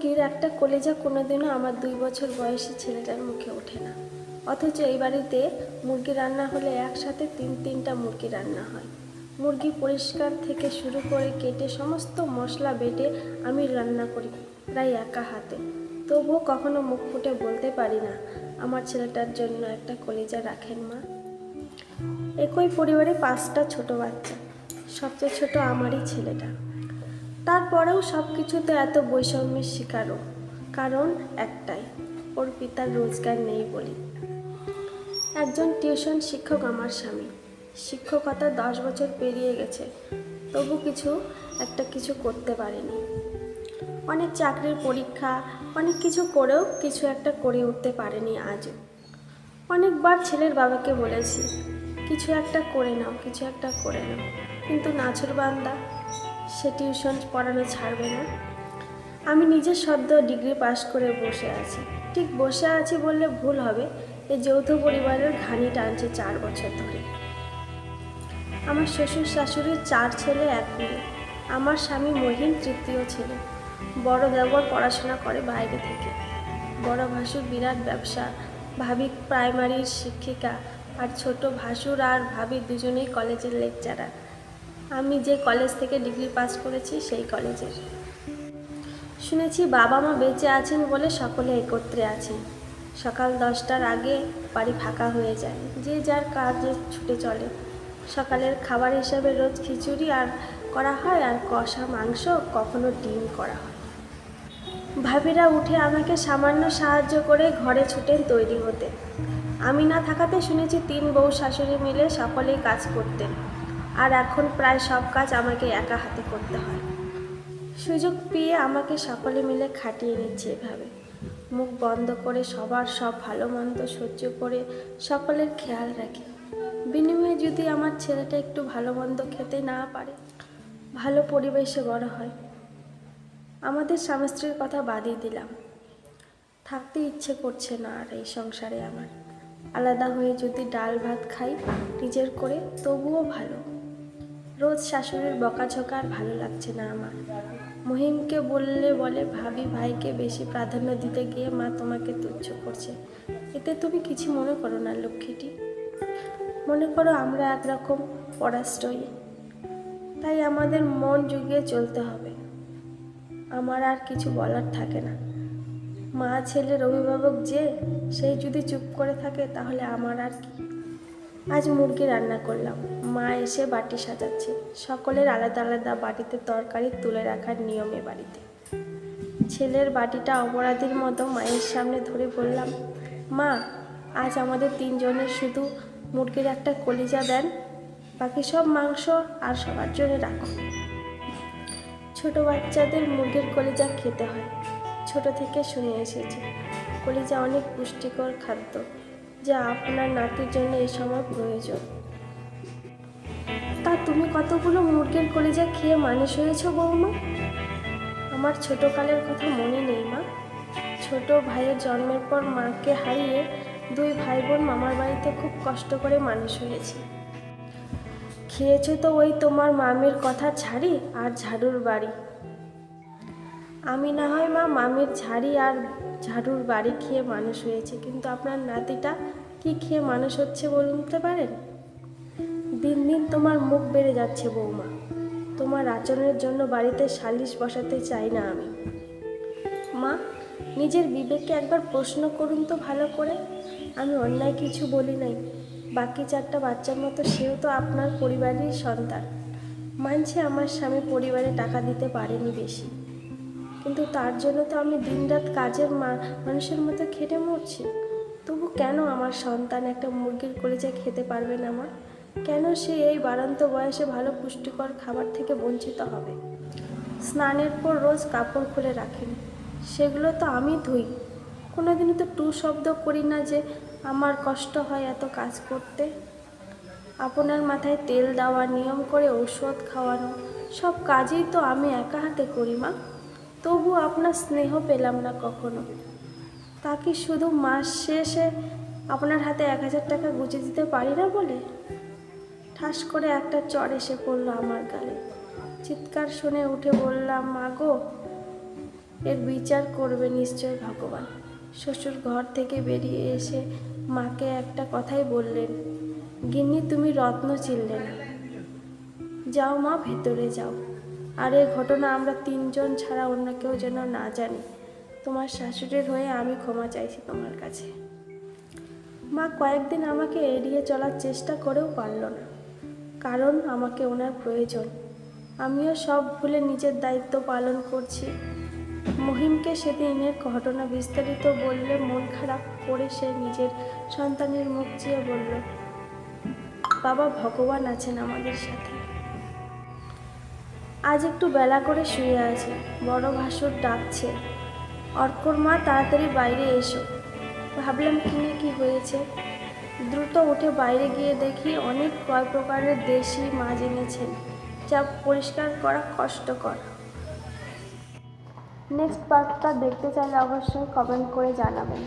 মুরগির একটা কলেজা কোনোদিনও আমার দুই বছর বয়সী ছেলেটার মুখে ওঠে না। অথচ এই বাড়িতে মুরগি রান্না হলে একসাথে তিন তিনটা মুরগি রান্না হয়। মুরগি পরিষ্কার থেকে শুরু করে কেটে সমস্ত মশলা বেটে আমি রান্না করি প্রায় একা হাতে। তবুও কখনো মুখ ফুটে বলতে পারি না, আমার ছেলেটার জন্য একটা কলেজা রাখেন মা। একই পরিবারে পাঁচটা ছোট বাচ্চা, সবচেয়ে ছোট আমারই ছেলেটা। তারপরেও সব কিছুতে এত বৈষম্যের শিকারও। কারণ একটাই, ওর পিতার রোজগার নেই বলি। একজন টিউশন শিক্ষক আমার স্বামী। শিক্ষকতা দশ বছর পেরিয়ে গেছে, তবু কিছু, একটা কিছু করতে পারেনি। অনেক চাকরির পরীক্ষা, অনেক কিছু করেও কিছু একটা করে উঠতে পারেনি আজও। অনেকবার ছেলের বাবাকে বলেছি, কিছু একটা করে নাও, কিছু একটা করে নাও। কিন্তু নাছর বান্দা সে টিউশন পড়ানো ছাড়বে না। আমি নিজের সদ্য ডিগ্রি পাশ করে বসে আছি। ঠিক বসে আছি বললে ভুল হবে। এই যৌথ পরিবারের ঘানি টানছে চার বছর ধরে। আমার শ্বশুর শাশুড়ির চার ছেলে, এক মেয়ে। আমার স্বামী মহিম তৃতীয় ছেলে। বড় দেবর পড়াশোনা করে বাইরে থেকে। বড় ভাসুর বিরাট ব্যবসা। ভাবি প্রাইমারির শিক্ষিকা। আর ছোট ভাসুর আর ভাবি দুজনেই কলেজের লেকচারার। আমি যে কলেজ থেকে ডিগ্রি পাস করেছি সেই কলেজের শুনেছি বাবা মা বেঁচে আছেন বলে সকলে একত্রে আছেন। সকাল দশটার আগে বাড়ি ফাঁকা হয়ে যায়। যে যার কাজে ছুটে চলে। সকালের খাবার হিসাবে রোজ খিচুড়ি আর করা হয় আর কষা মাংস কখনো ডিম করা হয়। ভাবিরা উঠে আমাকে সামান্য সাহায্য করে ঘরে ছুটেন তৈরি হতে। আমি না থাকাতে শুনেছি তিন বউ শাশুড়ি মিলে সকলেই কাজ করতেন। আর এখন প্রায় সব কাজ আমাকে একা হাতে করতে হয়। সুযোগ পেয়ে আমাকে সকলে মিলে খাটিয়ে নিচ্ছে এভাবে। মুখ বন্ধ করে সবার সব ভালো মন্দ সহ্য করে সকলের খেয়াল রাখি। বিনিময়ে যদি আমার ছেলেটা একটু ভালো মন্দ খেতে না পারে, ভালো পরিবেশে বড় হয়। আমাদের স্বামী স্ত্রীর কথা বাদই দিলাম। থাকতে ইচ্ছে করছে না আর এই সংসারে আমার। আলাদা হয়ে যদি ডাল ভাত খাই, নিজের করে, তবুও ভালো। রোজ শাশুড়ির বকাঝকা আর ভালো লাগছে না আমার। মহিমকে বললে বলে, ভাবি, ভাইকে বেশি প্রাধান্য দিতে গিয়ে মা তোমাকে তুচ্ছ করছে। এতে তুমি কিছু মনে করো না, লক্ষ্মীটি। মনে করো আমরা একরকম পরাশ্রয়ী। তাই আমাদের মন জুগিয়ে চলতে হবে। আমার আর কিছু বলার থাকে না। মা ছেলের অভিভাবক যে, সেই যদি চুপ করে থাকে তাহলে আমার আর কি আজ মুরগি রান্না করলাম। মা এসে বাটি সাজাচ্ছে। সকলের আলাদা আলাদা বাটিতে তরকারি তুলে রাখার নিয়মে বাড়িতে। ছেলের বাটিটা অপরাধীর মতো মায়ের সামনে ধরে বললাম, মা, আজ আমাদের তিনজনের শুধু মুরগির একটা কলিজা দেন, বাকি সব মাংস আর সবার জন্য রাখো। ছোট বাচ্চাদের মুরগির কলিজা খেতে হয়। ছোট থেকে শুনে এসেছি, কলিজা অনেক পুষ্টিকর খাদ্য। যা আপনার নাতির জন্য এই সময় প্রয়োজন। তা তুমি কতগুলো মুরগির কলিজা খেয়ে মানুষ হয়েছ বৌমা? আমার ছোটকালের কথা মনে নেই মা। ছোট ভাইয়ের জন্মের পর মাকে হারিয়ে দুই ভাই বোন মামার বাড়িতে খুব কষ্ট করে মানুষ হয়েছি। খেয়েছো তো ওই তোমার মামির কথা ছাড়ি আর ঝাড়ুর বাড়ি। আমি না হয় মা মামির ঝাড়ি আর ঝাড়ুর বাড়ি খেয়ে মানুষ হয়েছে, কিন্তু আপনার নাতিটা কি খেয়ে মানুষ হচ্ছে বলতে পারেন? দিন দিন তোমার মুখ বেড়ে যাচ্ছে বৌমা। তোমার আচরণের জন্য বাড়িতে সালিশ বসাতে চাই না আমি। মা, নিজের বিবেককে একবার প্রশ্ন করুন তো ভালো করে। আমি অন্যায় কিছু বলি নাই। বাকি চারটা বাচ্চার মতো সেও তো আপনার পরিবারেরই সন্তান। মানছে আমার স্বামী পরিবারে টাকা দিতে পারেনি বেশি। কিন্তু তার জন্য তো আমি দিনরাত কাজের মা, মানুষের মতো খেটে মরছি। তবু কেন আমার সন্তান একটা মুরগির কলিজা খেতে পারবে না মা? কেন সে এই বাড়ন্ত বয়সে ভালো পুষ্টিকর খাবার থেকে বঞ্চিত হবে? স্নানের পর রোজ কাপড় খুলে রাখেন। সেগুলো তো আমি ধুই। কোনোদিনও তো টু শব্দ করি না যে আমার কষ্ট হয় এত কাজ করতে। আপনার মাথায় তেল দেওয়া, নিয়ম করে ঔষধ খাওয়ানো, সব কাজই তো আমি একা হাতে করি মা। তবু আপনার স্নেহ পেলাম না কখনো। তা কি শুধু মাস শেষে আপনার হাতে এক হাজার টাকা গুঁজে দিতে পারি না বলে? ঠাস করে একটা চর এসে পড়ল আমার গালে। চিৎকার শুনে উঠে বললাম, মা গো, এর বিচার করবে নিশ্চয় ভগবান। শ্বশুর ঘর থেকে বেরিয়ে এসে মাকে একটা কথাই বললেন, গিন্নি, তুমি রত্ন চিনলে না। যাও মা, ভেতরে যাও। আর এই ঘটনা আমরা তিনজন ছাড়া অন্য কেউ যেন না জানি। তোমার শাশুড়ির হয়ে আমি ক্ষমা চাইছি তোমার কাছে। মা কয়েকদিন আমাকে এড়িয়ে চলার চেষ্টা করেও পারল না। কারণ আমাকে ওনার প্রয়োজন। আমিও সব ভুলে নিজের দায়িত্ব পালন করছি। মহিমকে সেদিনের ঘটনা বিস্তারিত বললে মন খারাপ করে সে নিজের সন্তানের মুখ চেয়ে বলল, বাবা ভগবান আছেন আমাদের সাথে। আজ একটু বেলা করে শুয়ে আছে, বড় ভাসুর ডাকছে। অর্কর মা, তাড়াতাড়ি বাইরে এসো। ভাবলাম কি না কি হয়েছে। দ্রুত উঠে বাইরে গিয়ে দেখি অনেক কয় প্রকারের দেশি মাছ এনেছেন, যা পরিষ্কার করা কষ্টকর। নেক্সট পার্টটা দেখতে চাইলে অবশ্যই কমেন্ট করে জানাবেন।